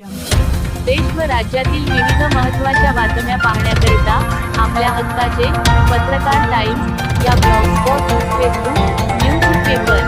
देश व राज्यातील विविध महत्त्वाच्या बातम्या पाहण्याकरिता आपल्या हक्काचे पत्रकार टाइम्स या ब्लॉगस्पॉट फेसबुक न्यूज पेपर.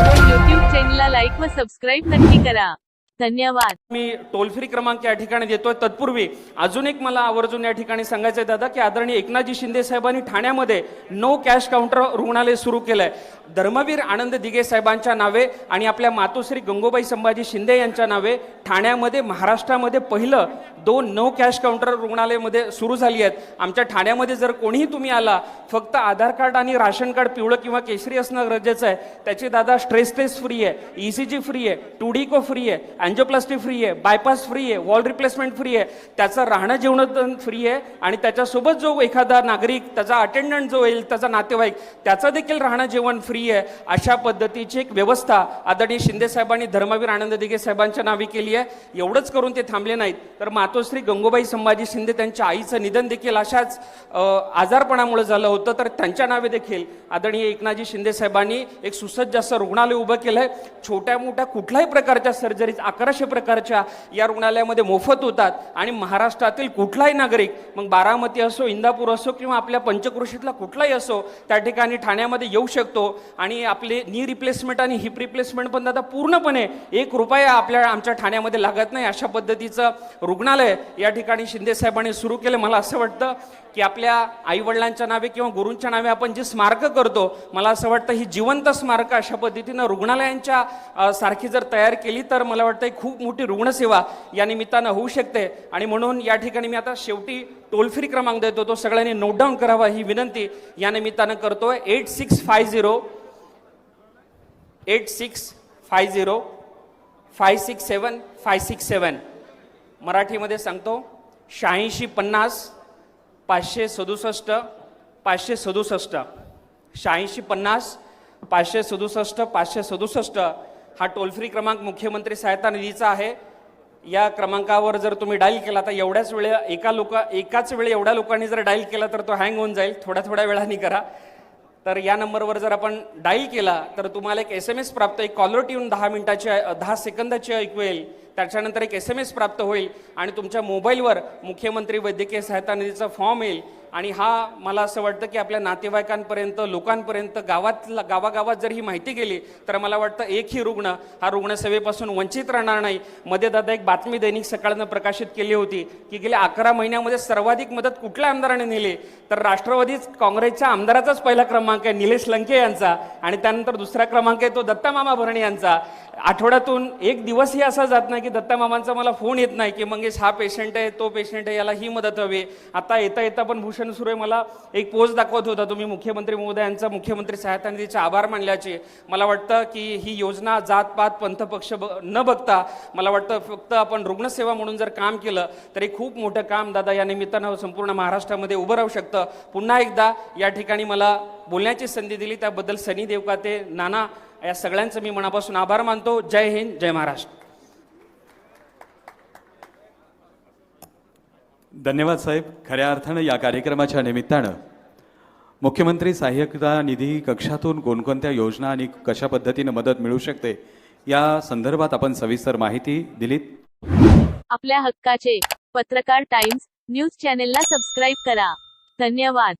व यूट्यूब चॅनलला लाईक व सबस्क्राईब नक्की करा. धन्यवाद. मी टोल फ्री क्रमांक या ठिकाणी देतोय. तत्पूर्वी अजून एक मला आवर्जून या ठिकाणी सांगायचं आहे दादा की आदरणीय एकनाथजी शिंदे साहेबांनी ठाण्यामध्ये नो कॅश काउंटर रुग्णालय सुरू केलंय. धर्मवीर आनंद दिगे साहेबांच्या नावे आणि आपल्या मातोश्री गंगोबाई संभाजी शिंदे यांच्या नावे ठाण्यामध्ये महाराष्ट्रामध्ये पहिलं दोन नो कॅश काउंटर रुग्णालयामध्ये सुरू झाली आहेत. आमच्या ठाण्यामध्ये जर कोणीही तुम्ही आला फक्त आधार कार्ड आणि राशन कार्ड पिवळं किंवा केशरी असणं गरजेचं आहे. त्याची दादा स्ट्रेस टेस्ट फ्री आहे ई सी जी फ्री आहे टुडिको फ्री आहे अँजोप्लास्टी फ्री आहे बायपास फ्री आहे वॉल रिप्लेसमेंट फ्री आहे. त्याचं राहणं जेवण फ्री आहे आणि त्याच्यासोबत जो एखादा नागरिक त्याचा अटेंडंट जो येईल त्याचा नातेवाईक त्याचं देखील राहणं जेवण फ्री आहे. अशा पद्धतीची एक व्यवस्था आदरणीय शिंदे साहेबांनी धर्मवीर आनंद दिघे साहेबांच्या नावे केली आहे. एवढंच करून ते थांबले नाहीत. तर मातोश्री गंगोबाई संभाजी शिंदे त्यांच्या आईचं निधन देखील अशाच आजारपणामुळे झालं होतं. तर त्यांच्या नावे देखील आदरणीय एकनाथजी शिंदे साहेबांनी एक सुसज्ज असं रुग्णालय उभं केलं आहे छोट्या मोठ्या कुठल्याही प्रकारच्या सर्जरीज अकराशे प्रकारच्या या रुग्णालयामध्ये मोफत होतात. आणि महाराष्ट्रातील कुठलाही नागरिक मग बारामती असो इंदापूर असो किंवा आपल्या पंचक्रोशीतला कुठलाही असो त्या ठिकाणी ठाण्यामध्ये येऊ शकतो. आणि आपले नी रिप्लेसमेंट आणि हिप रिप्लेसमेंट पण आता पूर्णपणे एक रुपया आपल्या आमच्या ठाण्यामध्ये लागत नाही. अशा पद्धतीचं रुग्णालय या ठिकाणी शिंदे साहेबांनी सुरू केलं. मला असं वाटतं की आपल्या आईवडिलांच्या नावे किंवा गुरूंच्या नावे आपण जी स्मारकं करतो मला असं वाटतं ही जिवंत स्मारकं अशा पद्धतीनं रुग्णालयांच्या सारखी जर तयार केली तर मला वाटतं ही खूप मोठी रुग्णसेवा या निमित्तानं होऊ शकते. आणि म्हणून या ठिकाणी मी आता शेवटी टोल फ्री क्रमांक देतो. तो सगळ्यांनी नोट डाऊन करावा ही विनंती या निमित्तानं करतोय. Eight six five zero eight six five zero five six seven five six seven. मराठीमध्ये सांगतो शहाऐंशी पन्नास पाचशे सदुसष्ट पाचशे सदुसष्ट. शहाऐंशी पन्नास पाचशे सदुसष्ट पाचशे सदुसष्ट. हा टोल फ्री क्रमांक मुख्यमंत्री सहायता निधीचा आहे. या क्रमांकावर जर तुम्ही डायल केला तर एवढ्याच वेळे एका लोक एकाच वेळी एवढ्या लोकांनी जर डायल केला तर तो हँग होऊन जाईल. थोड्या थोड्या वेळाने करा. तर या नंबरवर जर आपण डाईल केला तर तुम्हाला एक एस एम एस प्राप्त एक कॉलर ट्यून दहा मिनिटाची दहा सेकंदाची ऐकू येईल त्याच्यानंतर एक एस एम एस प्राप्त होईल आणि तुमच्या मोबाईलवर मुख्यमंत्री वैद्यकीय सहायता निधीचा फॉर्म येईल. आणि हा मला असं वाटतं की आपल्या नातेवाईकांपर्यंत लोकांपर्यंत गावातला गावागावात जर ही माहिती गेली तर मला वाटतं एकही रुग्ण हा रुग्णसेवेपासून वंचित राहणार नाही. मध्ये दादा एक बातमी दैनिक सकाळनं प्रकाशित केली होती की गेल्या अकरा महिन्यामध्ये सर्वाधिक मदत कुठल्या आमदाराने नेली? तर राष्ट्रवादी काँग्रेसच्या आमदाराचाच पहिला क्रमांक आहे निलेश लंके यांचा. आणि त्यानंतर दुसरा क्रमांक आहे तो दत्ता मामा भरणे यांचा. आठवड्यातून एक दिवसही असा जात नाही की दत्ता मामांचा मला फोन येत नाही की मंगेश हा पेशंट आहे तो पेशंट आहे याला ही मदत हवी आता येता येता पण भूषण सुरे मला एक पोस्ट दाखवत होता. तुम्ही मुख्यमंत्री महोदयांचा मुख्यमंत्री सहायता निधीचे आभार मानल्याचे. मला वाटतं की ही योजना जात पात ब न बघता मला वाटतं फक्त आपण रुग्णसेवा म्हणून जर काम केलं तर खूप मोठं काम दादा या निमित्तानं संपूर्ण महाराष्ट्रामध्ये उभं राहू शकतं. पुन्हा एकदा या ठिकाणी मला बोलण्याची संधी दिली. त्याबद्दल सनी देवकाते नाना या सगळ्यांचं मी मनापासून आभार मानतो. जय हिंद जय महाराष्ट्र. धन्यवाद साहेब. खऱ्या अर्थानं या कार्यक्रमाच्या निमित्तानं मुख्यमंत्री सहाय्यता निधी कक्षातून कोणकोणत्या योजना आणि कशा पद्धतीनं मदत मिळू शकते या संदर्भात आपण सविस्तर माहिती दिलीत. आपल्या हक्काचे पत्रकार टाइम्स न्यूज चॅनेलला सबस्क्राईब करा. धन्यवाद.